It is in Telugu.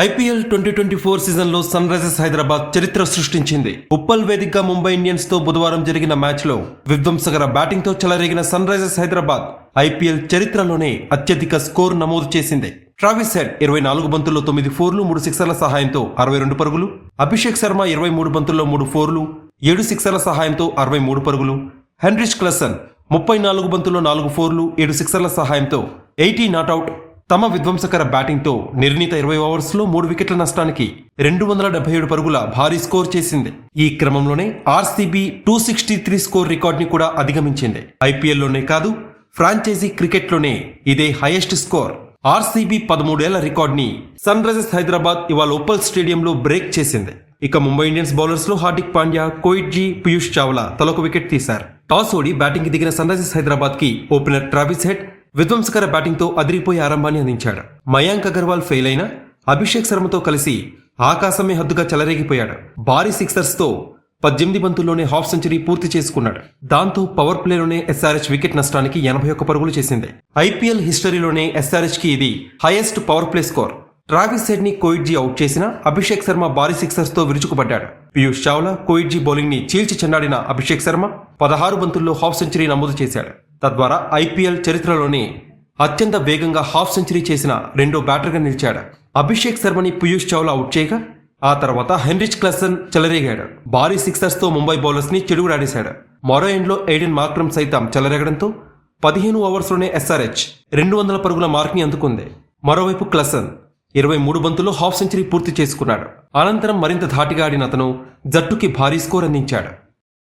ఐపీఎల్ ట్వంటీ ట్వంటీ ఫోర్ సీజన్లో సన్ రైజర్స్ హైదరాబాద్ చరిత్ర సృష్టించింది. ఉప్పల్ వేదికగా ముంబై ఇండియన్స్తో బుధవారం జరిగిన మ్యాచ్లో విధ్వంసకర బ్యాటింగ్తో చెలరేగిన సన్ రైజర్స్ హైదరాబాద్ ఐపీఎల్ చరిత్రలోనే అత్యధిక స్కోర్ నమోదు చేసింది. ట్రావిస్ హెడ్ ఇరవై నాలుగు బంతుల్లో తొమ్మిది ఫోర్లు మూడు సిక్సర్ల సహాయంతో అరవై రెండు పరుగులు. అభిషేక్ శర్మ ఇరవై మూడు బంతుల్లో మూడు ఫోర్లు ఏడు సిక్సర్ల సహాయంతో అరవై మూడు పరుగులు. హెన్రిచ్ క్లసన్ ముప్పై నాలుగు బంతుల్లో నాలుగు ఫోర్లు ఏడు సిక్సర్ల సహాయంతో ఎయిటీ నాట్అవుట్ తమ విధ్వంసకర బ్యాటింగ్తో నిర్ణీత ఇరవై ఓవర్స్లో మూడు వికెట్ల నష్టానికి రెండు వందల డెబ్బై ఏడు పరుగుల భారీ స్కోర్ చేసింది. ఈ క్రమంలోనే RCB two sixty three score రికార్డ్ని కూడా అధిగమించింది. ఐపీఎల్లోనే కాదు ఫ్రాంచైజీ క్రికెట్లోనే ఇదే హైయెస్ట్ స్కోర్. ఆర్సీబీ పదమూడేళ్ళ రికార్డ్ని సన్ రైజర్స్ హైదరాబాద్ ఇవాళ ఉప్పల్ స్టేడియంలో బ్రేక్ చేసింది. ఇక ముంబై ఇండియన్స్ బౌలర్స్లో హార్దిక్ పాండ్యా కోయిట్జీ పీయూష్ చావ్లా తలొక వికెట్ తీశారు. టాస్ ఓడి బ్యాటింగ్కి దిగిన సన్ రైజర్స్ హైదరాబాద్కి ఓపెనర్ ట్రావిస్ హెడ్ విధ్వంసకర బ్యాటింగ్తో అదిరిపోయే ఆరంభాన్ని అందించాడు. మయాంక్ అగర్వాల్ ఫెయిల్ అయినా అభిషేక్ శర్మతో కలిసి ఆకాశమే హద్దుగా చెలరేగిపోయాడు. భారీ సిక్సర్స్తో పద్దెనిమిది బంతుల్లోనే హాఫ్ సెంచరీ పూర్తి చేసుకున్నాడు. దాంతో పవర్ ప్లేలోనే ఎస్ఆర్హెచ్ వికెట్ నష్టానికి ఎనభై ఒక్క పరుగులు చేసింది. ఐపీఎల్ హిస్టరీలోనే ఎస్ఆర్హెచ్కి ఇది highest power play score. Travis హెడ్ని out చేసిన అభిషేక్ శర్మ భారీ సిక్సర్స్తో విరుచుకుపడ్డాడు. పీయూష్ చావ్లా కోయిడ్జీ బౌలింగ్ని చీల్చి చెండాడిన అభిషేక్ శర్మ పదహారు బంతుల్లో హాఫ్ సెంచరీ నమోదు చేశాడు. తద్వారా ఐపీఎల్ చరిత్రలోనే అత్యంత వేగంగా హాఫ్ సెంచరీ చేసిన రెండో బ్యాటర్గా నిలిచాడు. అభిషేక్ శర్మని పీయూష్ చావ్లా అవుట్ చేయగా ఆ తర్వాత హెన్రిచ్ క్లసన్ చెలరేగాడు. భారీ సిక్సర్స్తో ముంబై బౌలర్స్ని చెడుగుడాడేశాడు మరో ఎండ్లో ఎయిడెన్ మార్క్రమ్ సైతం చెలరేగడంతో పదిహేను ఓవర్స్లోనే ఎస్ఆర్హెచ్ రెండు వందల పరుగుల మార్క్ని అందుకుంది. మరోవైపు క్లసన్ ఇరవై మూడు బంతుల్లో హాఫ్ సెంచరీ పూర్తి చేసుకున్నాడు. అనంతరం మరింత ధాటిగా ఆడిన అతను జట్టుకి భారీ స్కోర్ అందించాడు.